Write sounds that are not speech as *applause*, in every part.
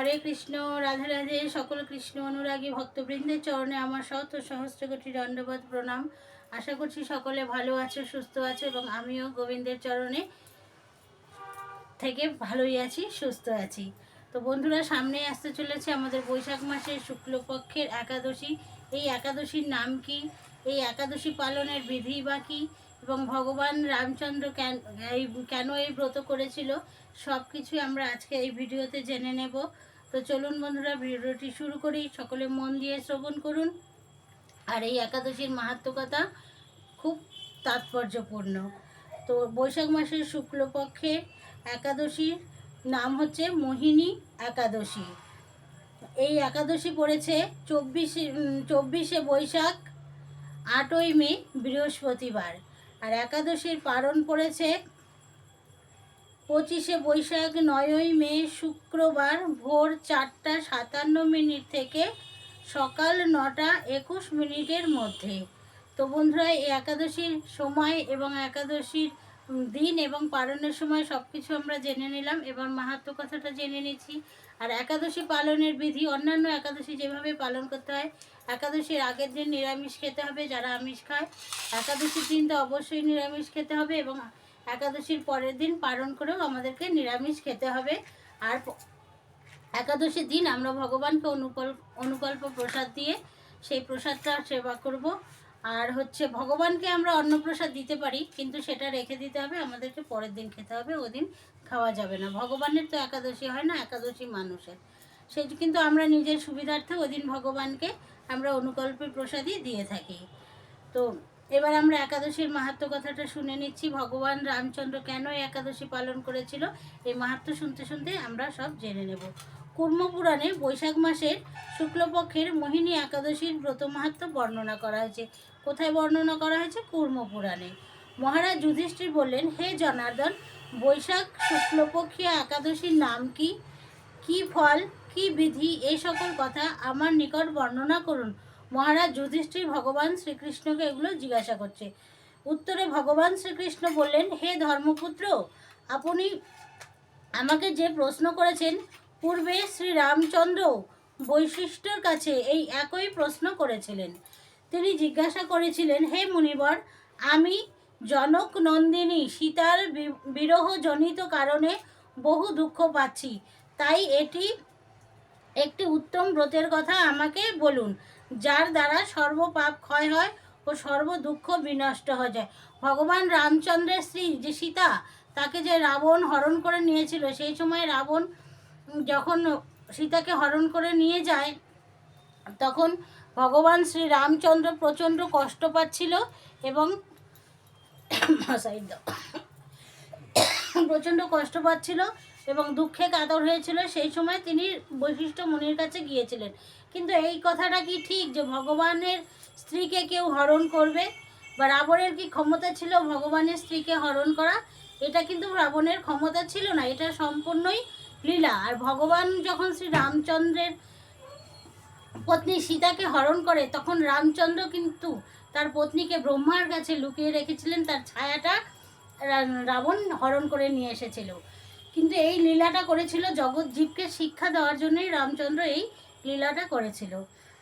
হরে কৃষ্ণ, রাধে রাধে, সকল কৃষ্ণ অনুরাগী ভক্তবৃন্দের চরণে আমার শত সহস্র কোটি দণ্ডবাদ প্রণাম। আশা করছি সকলে ভালো আছে, সুস্থ আছে এবং আমিও গোবিন্দের চরণে থেকে ভালোই আছি, সুস্থ আছি। তো বন্ধুরা সামনে আসতে চলেছে আমাদের বৈশাখ মাসের শুক্লপক্ষের একাদশী। এই একাদশীর নাম কি? এই একাদশী পালনের বিধি বা কী? এবং ভগবান রামচন্দ্র কেন, এই কেন এই ব্রত করেছিল? সব কিছুই আমরা আজকে এই ভিডিওতে জেনে নেব। তো চলুন বন্ধুরা, ভিডিওটি শুরু করি। সকলে মন দিয়ে শ্রবণ করুন। আর এই একাদশীর মাহাত্মকতা খুব তাৎপর্যপূর্ণ। তো বৈশাখ মাসের শুক্লপক্ষে একাদশীর নাম হচ্ছে মোহিনী একাদশী। এই একাদশী পড়েছে চব্বিশে চব্বিশে বৈশাখ, আটই মে বৃহস্পতিবার। আর একাদশীর পারণ পড়েছে পঁচিশে বৈশাখ নয়ই মে শুক্রবার ভোর চারটা সাতান্ন মিনিট থেকে সকাল নটা একুশ মিনিটের মধ্যে। তো বন্ধুরা, এই একাদশীর সময় এবং একাদশীর দিন এবং পালনের সময় সব কিছু আমরা জেনে নিলাম। এবার মাহাত্ম কথাটা জেনে নিচ্ছি। আর একাদশী পালনের বিধি, অন্যান্য একাদশী যেভাবে পালন করতে হয়, একাদশীর আগের দিন নিরামিষ খেতে হবে যারা আমিষ খায়। একাদশীর দিন তো অবশ্যই নিরামিষ খেতে হবে এবং একাদশীর পরের দিন পালন করেও আমাদেরকে নিরামিষ খেতে হবে। আর একাদশীর দিন আমরা ভগবানকে অনুকল্প অনুকল্প প্রসাদ দিয়ে সেই প্রসাদটা সেবা করব। আর হচ্ছে ভগবানকে আমরা অন্নপ্রসাদ দিতে পারি, কিন্তু সেটা রেখে দিতে হবে, আমাদেরকে পরের দিন খেতে হবে, ওদিন খাওয়া যাবে না। ভগবানের তো একাদশী হয় না, একাদশী মানুষের। সেই কিন্তু আমরা নিজের সুবিধার্থে ওদিন ভগবানকে আমরা অনুকল্পের প্রসাদই দিয়ে থাকি। তো এবার আমরা একাদশীর মাহাত্ম কথাটা শুনে নিচ্ছি। ভগবান রামচন্দ্র কেন একাদশী পালন করেছিল? এই মাহাত্ম শুনতে শুনতে আমরা সব জেনে নেব। কুর্মপুরাণে বৈশাখ মাসের শুক্লপক্ষের মোহিনী একাদশীর ব্রত মাহাত্ম বর্ণনা করা হয়েছে। কোথায় বর্ণনা করা হয়েছে? কুর্মপুরাণে। মহারাজ যুধিষ্ঠির বললেন, হে জনার্দন, বৈশাখ শুক্লপক্ষীয় একাদশীর নাম কি? কি ফল, কি বিধি এই সকল কথা আমার নিকট বর্ণনা করুন। মহারাজ যুধিষ্ঠির ভগবান শ্রীকৃষ্ণকে এগুলো জিজ্ঞাসা করছে। উত্তরে ভগবান শ্রীকৃষ্ণ বললেন, হে ধর্মপুত্র, আপনি আমাকে যে প্রশ্ন করেছেন, পূর্বে শ্রী রামচন্দ্র বৈশিষ্ট্যর কাছে এই একই প্রশ্ন করেছিলেন। তিনি জিজ্ঞাসা করেছিলেন, হে মুনিবর, আমি জনক নন্দিনী সীতার বিরহজনিত কারণে বহু দুঃখ পাচ্ছি, তাই এটি একটি উত্তম ব্রতের কথা আমাকে বলুন। যার দ্বারা সর্বপাপ ক্ষয় হয় ও সর্ব দুঃখ বিনষ্ট হয়ে যায়। ভগবান রামচন্দ্রের স্ত্রী যে সীতা, তাকে যে রাবণ হরণ করে নিয়েছিল, সেই সময় রাবণ যখন সীতাকে হরণ করে নিয়ে যায়, তখন ভগবান শ্রী রামচন্দ্র প্রচণ্ড কষ্ট পাচ্ছিল এবং *coughs* *coughs* প্রচণ্ড কষ্ট পাচ্ছিল এবং দুঃখে কাতর হয়েছিল, সেই সময় তিনি বৈশিষ্ট্য মুনির কাছে গিয়েছিলেন। কিন্তু এই কথাটা কি ঠিক যে ভগবানের স্ত্রীকে কেউ হরণ করবে? বা রাবণের কি ক্ষমতা ছিল ভগবানের স্ত্রীকে হরণ করা? এটা কিন্তু রাবণের ক্ষমতা ছিল না, এটা সম্পূর্ণই লীলা। আর ভগবান যখন শ্রী রামচন্দ্রের পত্নী সীতাকে হরণ করে, তখন রামচন্দ্র কিন্তু তার পত্নীকে ব্রহ্মার কাছে লুকিয়ে রেখেছিলেন, তার ছায়াটা রাবণ হরণ করে নিয়ে এসেছিল। কিন্তু এই লীলাটা করেছিল জগৎজীবকে শিক্ষা দেওয়ার জন্যই রামচন্দ্র এই লীলাটা করেছিল।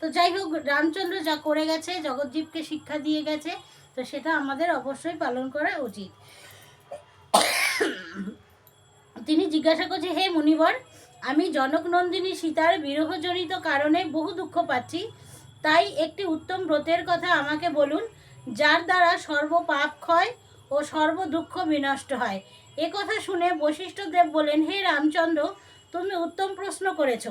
তো যাই হোক, রামচন্দ্র যা করে গেছে, জগৎজীবকে শিক্ষা দিয়ে গেছে, তো সেটা আমাদের অবশ্যই পালন করা উচিত। তিনি জিজ্ঞাসা করছে, হে মুনিবর, আমি জনকনন্দিনী সীতার বিরহজনিত কারণে বহু দুঃখ পাচ্ছি। তাই একটি উত্তম ব্রতের কথা আমাকে বলুন, যার দ্বারা সর্ব পাপ ক্ষয় ও সর্ব দুঃখ বিনষ্ট হয়। এ কথা শুনে বশিষ্ঠদেব বলেন হে রামচন্দ্র, তুমি উত্তম প্রশ্ন করেছ।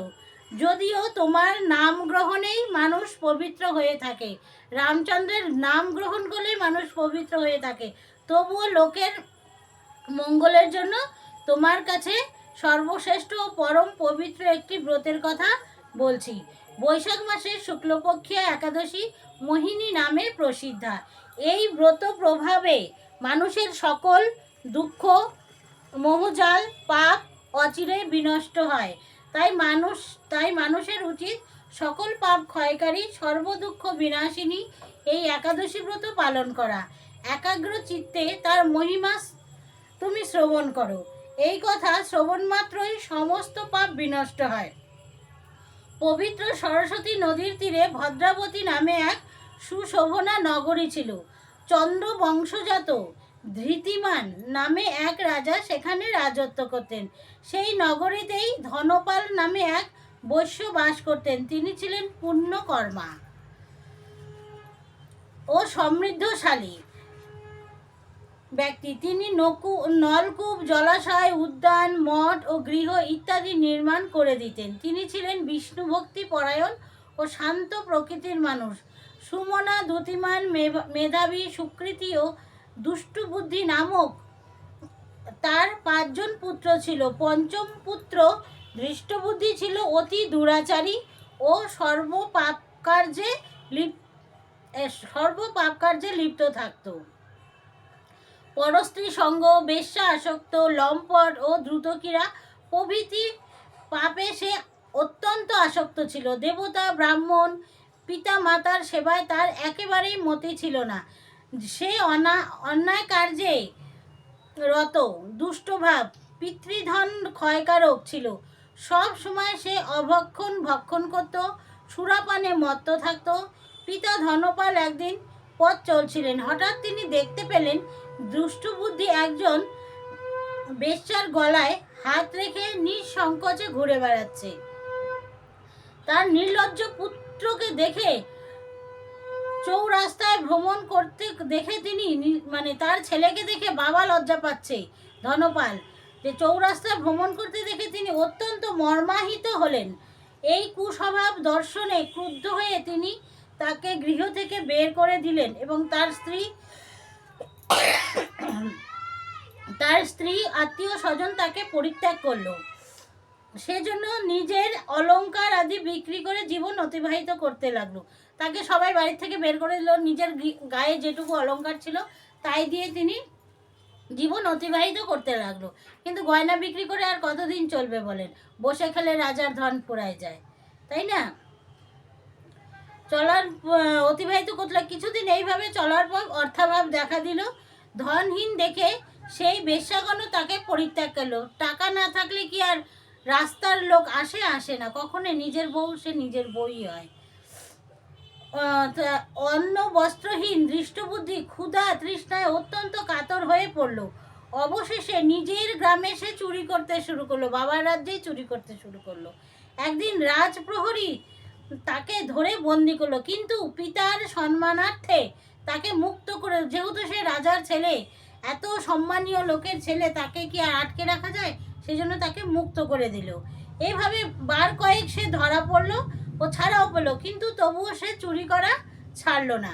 যদিও তোমার নাম গ্রহণেই মানুষ পবিত্র হয়ে থাকে। রামচন্দ্রের নাম গ্রহণ করলেই মানুষ পবিত্র হয়ে থাকে। তবুও লোকের মঙ্গলের জন্য তোমার কাছে সর্বশ্রেষ্ঠ ও পরম পবিত্র একটি ব্রতের কথা বলছি। বৈশাখ মাসের শুক্লপক্ষে একাদশী মোহিনী নামে প্রসিদ্ধা। এই ব্রত প্রভাবে মানুষের সকল দুঃখ, মোহজাল, পাপ অচিরে বিনষ্ট হয়। তাই মানুষ, তাই মানুষের উচিত সকল পাপ ক্ষয়কারী, সর্বদুঃখ বিনাশিনী এই একাদশী ব্রত পালন করা। একাগ্র চিত্তে তার মহিমা তুমি শ্রবণ করো। এই কথা শ্রবণ মাত্রই সমস্ত পাপ বিনষ্ট হয়। পবিত্র সরস্বতী নদীর তীরে ভদ্রাবতী নামে এক সুশোভনা নগরী ছিল। চন্দ্র বংশজাত ধৃতিমান নামে এক রাজা সেখানে রাজত্ব করতেন। সেই নগরীতেই ধনপাল নামে এক বৈশ্য বাস করতেন। তিনি ছিলেন পুণ্যকর্মা ও সমৃদ্ধশালী ব্যক্তি। তিনি নকু, নলকূপ, জলাশয়, উদ্যান, মঠ ও গৃহ ইত্যাদি নির্মাণ করে দিতেন। তিনি ছিলেন বিষ্ণু ভক্তি পরায়ণ ও শান্ত প্রকৃতির মানুষ। সুমনা মেভা- মেধাবী সুকৃতি ও দুষ্টু বুদ্ধি নামক তার পাঁচজন পুত্র ছিল। পঞ্চম পুত্র ধৃষ্টবুদ্ধি ছিল অতি দুরাচারী ও সর্বপাপ কার্যে লিপ সর্বপাপ কার্যে লিপ্ত থাকতো। পরস্ত্রী সঙ্গ বেশ্যা আসক্ত লম্পট ও দ্রুতকীরা প্রভৃতি পাপে সে অত্যন্ত আসক্ত ছিল। দেবতা, ব্রাহ্মণ পিতা মাতার সেবায় তার একেবারেই মতি ছিল না। সে অনা অন্যায় কার্যে রত দুষ্টভাব পিতৃধন ক্ষয়কারক ছিল। সব সময় সে অভক্ষণ ভক্ষণ করত, সুরাপানে মত্ত থাকত। পিতা ধনপাল একদিন পথ চলছিলেন। হঠাৎ তিনি দেখতে পেলেন দুষ্ট বুদ্ধি একজন বেশ্যার গলায় হাত রেখে নিঃসংকোচে ঘুরে বেড়াচ্ছে। তার নির্লজ্জ পুত্রকে দেখে চৌরাস্তায় ভ্রমণ করতে দেখে তিনি মানে তার ছেলেকে দেখে বাবা লজ্জা পাচ্ছে, ধনপাল। যে চৌরাস্তায় ভ্রমণ করতে দেখে তিনি অত্যন্ত মর্মাহিত হলেন। এই কুস্বভাব দর্শনে ক্রুদ্ধ হয়ে তিনি তাকে গৃহ থেকে বের করে দিলেন এবং তার স্ত্রী তার স্ত্রী আত্মীয় স্বজন তাকে পরিত্যাগ করল। সেজন্য নিজের অলংকার আদি বিক্রি করে জীবন অতিবাহিত করতে লাগল। তাকে সবাই বাড়ি থেকে বের করে দিল। নিজের গায়ে যেটুকু অলংকার ছিল, তাই দিয়ে তিনি জীবন অতিবাহিত করতে লাগল। কিন্তু গয়না বিক্রি করে আর কতদিন চলবে বলেন? বসে খেলে রাজার ধন ফুরায় যায়, তাই না? চলার অতিবাহিত করতে লাগ- কিছুদিন এইভাবে চলার পর অর্থাভাব দেখা দিল। ধনহীন দেখে সেই বেশ্যাগণও তাকে পরিত্যাগ করল। টাকা না থাকলে কি আর রাস্তার লোক আসে আসে না। কখনো নিজের বউ, সে নিজের বই হয়। অন্ন, বস্ত্রহীন, দৃষ্টবুদ্ধি, ক্ষুধা, তৃষ্ণায় অত্যন্ত কাতর হয়ে পড়ল। অবশেষে নিজের গ্রামে সে চুরি করতে শুরু করল, বাবার রাজ্যেই চুরি করতে শুরু করল। একদিন রাজপ্রহরী তাকে ধরে বন্দি করল, কিন্তু পিতার সম্মানার্থে তাকে মুক্ত করে, যেহেতু সে রাজার ছেলে, এত সম্মানীয় লোকের ছেলে, তাকে কি আর আটকে রাখা যায়? সেজন্য তাকে মুক্ত করে দিল। এইভাবে বার কয়েক সে ধরা পড়ল ও ছাড়াও পেল, কিন্তু তবুও সে চুরি করা ছাড়লো না।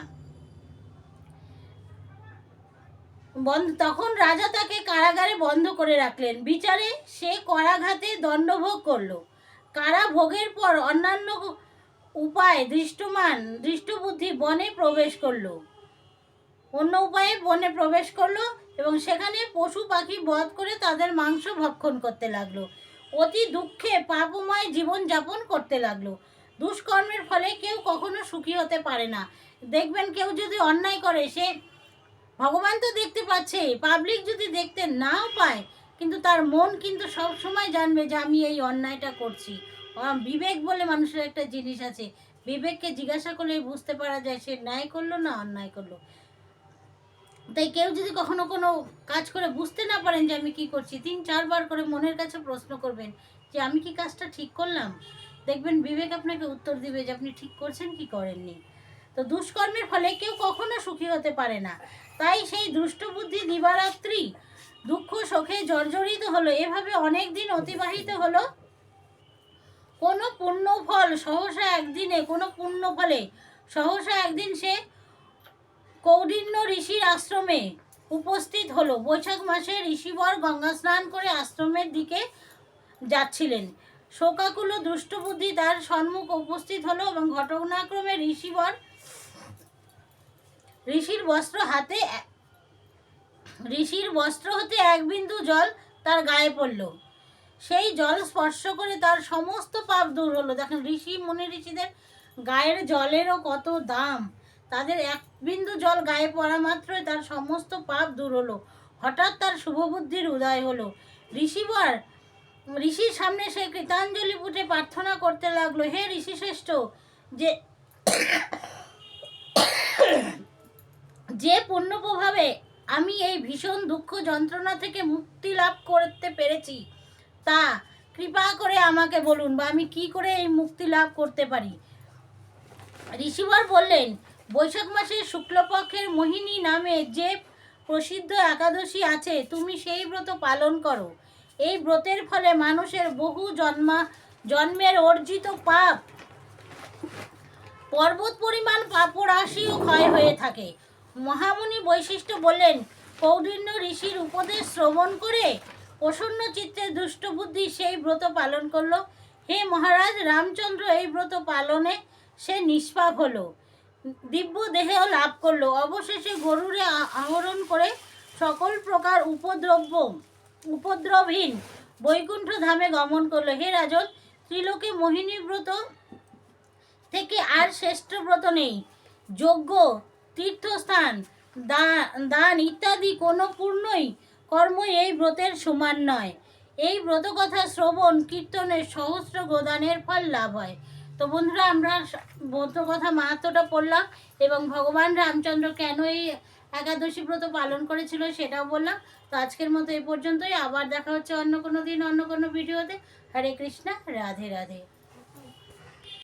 বন্ধ, তখন রাজা তাকে কারাগারে বন্ধ করে রাখলেন। বিচারে সে করাঘাতে দণ্ডভোগ করল। কারা ভোগের পর অন্যান্য উপায় দৃষ্টমান, দৃষ্টবুদ্ধি বনে প্রবেশ করল। অন্য উপায়ে বনে প্রবেশ করল এবং সেখানে পশু পাখি বধ করে তাদের মাংস ভক্ষণ করতে লাগল। অতি দুঃখে পাপময় জীবন যাপন করতে লাগল। দুষ্কর্মের ফলে কেউ কখনো সুখী হতে পারে না। দেখবেন কেউ যদি অন্যায় করে, সে ভগবান তো দেখতে পাচ্ছে পাবলিক যদি দেখতে নাও পায়, কিন্তু তার মন কিন্তু সব সময় জানবে যে আমি এই অন্যায়টা করছি। বিবেক বলে মানুষের একটা জিনিস আছে। বিবেককে জিজ্ঞাসা করলে বুঝতে পারা যায় সে ন্যায় করল না অন্যায় করল। তাই কেউ যদি কখনো কোনো কাজ করে বুঝতে না পারেন যে আমি কি করছি, তিন চারবার করে মনের কাছে প্রশ্ন করবেন যে আমি কি কাজটা ঠিক করলাম? দেখবেন বিবেক আপনাকে উত্তর দিবে যে আপনি ঠিক করছেন কি করেননি। তো দুষ্কর্মের ফলে কেউ কখনো সুখী হতে পারে না। তাই সেই দুষ্ট বুদ্ধি দিবারাত্রি, দুঃখ, শোকে জর্জরিত হলো। এভাবে অনেক দিন অতিবাহিত হলো। কোনো পুণ্য ফল সহসা একদিনে, কোনো পুণ্য ফলে সহসা একদিন সে কৌডিন্য ঋষির আশ্রমে উপস্থিত হলো। বৈশাখ মাসে ঋষিবর গঙ্গা স্নান করে আশ্রমের দিকে যাচ্ছিলেন। শোকাকুল দুষ্টবুদ্ধি তার সম্মুখ উপস্থিত হলো এবং ঘটনাক্রমে ঋষিবর, ঋষির বস্ত্র হাতে, ঋষির বস্ত্র হতে এক বিন্দু জল তার গায়ে পড়ল। সেই জল স্পর্শ করে তার সমস্ত পাপ দূর হলো। দেখেন, ঋষি, মুনি ঋষিদের গায়ের জলেরও কত দাম। তাদের এক বিন্দু জল গায়ে পড়া মাত্রই তার সমস্ত পাপ দূর হলো। হঠাৎ তার শুভবুদ্ধির উদয় হলো। ঋষিবর, ঋষির সামনে সে কৃতাঞ্জলি পুটে প্রার্থনা করতে লাগল, হে ঋষি শ্রেষ্ঠ যে যে পুণ্য প্রভাবে আমি এই ভীষণ দুঃখ যন্ত্রণা থেকে মুক্তি লাভ করতে পেরেছি, তা কৃপা করে আমাকে বলুন বা আমি কি করে এই মুক্তি লাভ করতে পারি? ঋষিবর বললেন বৈশাখ মাসের শুক্লপক্ষের মোহিনী নামে যে প্রসিদ্ধ একাদশী আছে, তুমি সেই ব্রত পালন করো। এই ব্রতের ফলে মানুষের বহু জন্মা, জন্মের অর্জিত পাপ, পর্বত পরিমাণ পাপরাশিও ক্ষয় হয়ে থাকে। মহামুনি বৈশিষ্ট্য বললেন, কৌডিন্য ঋষির উপদেশ শ্রবণ করে প্রসন্ন চিত্তে দুষ্টবুদ্ধি সেই ব্রত পালন করল। হে মহারাজ, রামচন্দ্র এই ব্রত পালনে সে নিষ্পাপ হলো। দিব্য দেহেও লাভ করল। অবশেষে গরুরে আহরণ করে সকল প্রকার উপদ্রব্য, উপদ্রবহীন বৈকুণ্ঠ ধামে গমন করল। হে রাজন ত্রিলোকে মোহিনী ব্রত থেকে আর শ্রেষ্ঠ ব্রত নেই। যজ্ঞ, তীর্থস্থান দান ইত্যাদি কোনো পূর্ণই কর্মই এই ব্রতের সমান নয়। এই ব্রত কথা শ্রবণ, কীর্তনের সহস্র গোদানের ফল লাভ হয়। তো বন্ধুরা, আমরা কথা মাহাত্মটা পড়লাম এবং ভগবান রামচন্দ্র কেন এই একাদশী ব্রত পালন করেছিল সেটাও বললাম। তো আজকের মতো এই পর্যন্তই। আবার দেখা হচ্ছে অন্য কোনো দিন, অন্য কোনো ভিডিওতে। হরে কৃষ্ণা, রাধে রাধে।